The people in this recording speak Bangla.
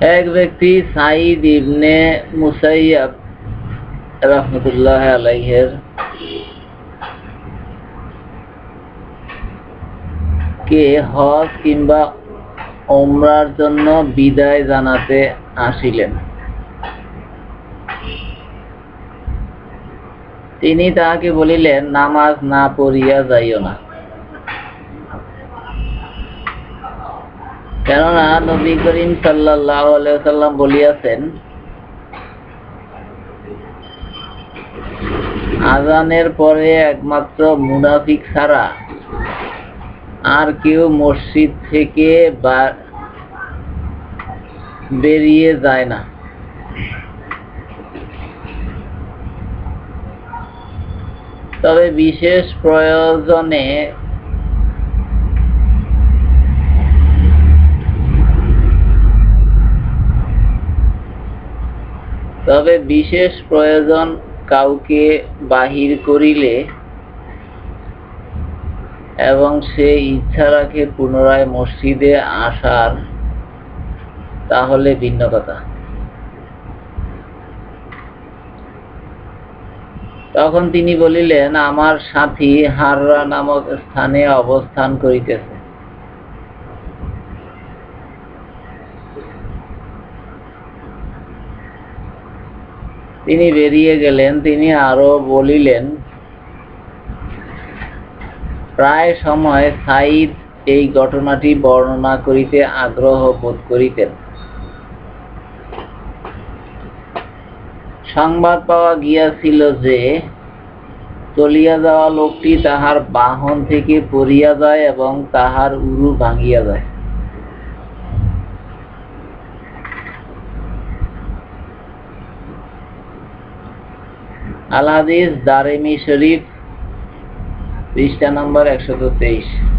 এক ব্যক্তি সাইদ ইবনে মুসাইয়াব রহমতুল্লাহ আলাইহের কে হজ কিংবা ওমরার জন্য বিদায় জানাতে আসিলেন। তিনি তাহাকে বলিলেন, নামাজ না পড়িয়া যাইও না। কেননা নবী করিম সাল্লাহ সাল্লাম বলিয়াছেন, আজানের পরে একমাত্র মুনাফিক ছাড়া আর কেউ মসজিদ থেকে বেরিয়ে যায় না। তবে বিশেষ প্রয়োজনে তবে বিশেষ প্রয়োজন কাউকে বাহির করিলে এবং সে ইচ্ছা রাখে পুনরায় মসজিদে আসার, তাহলে ভিন্ন কথা। তখন তিনি বলিলেন, আমার সাথী হাররা নামক স্থানে অবস্থান করিতেছে। তিনি বেরিয়ে গেলেন, তিনি আরও বলিলেন, প্রায় সময় সাইদ এই ঘটনাটি বর্ণনা করিতে আগ্রহ বোধ করিতেন। সংবাদ পাওয়া গিয়াছিল যে, চলিয়া যাওয়া লোকটি তাহার বাহন থেকে পড়িয়া যায় এবং তাহার উরু ভাঙিয়া যায়। আল হাদিস দারেমি শরীফ, পৃষ্ঠা নম্বর একশত তেইশ।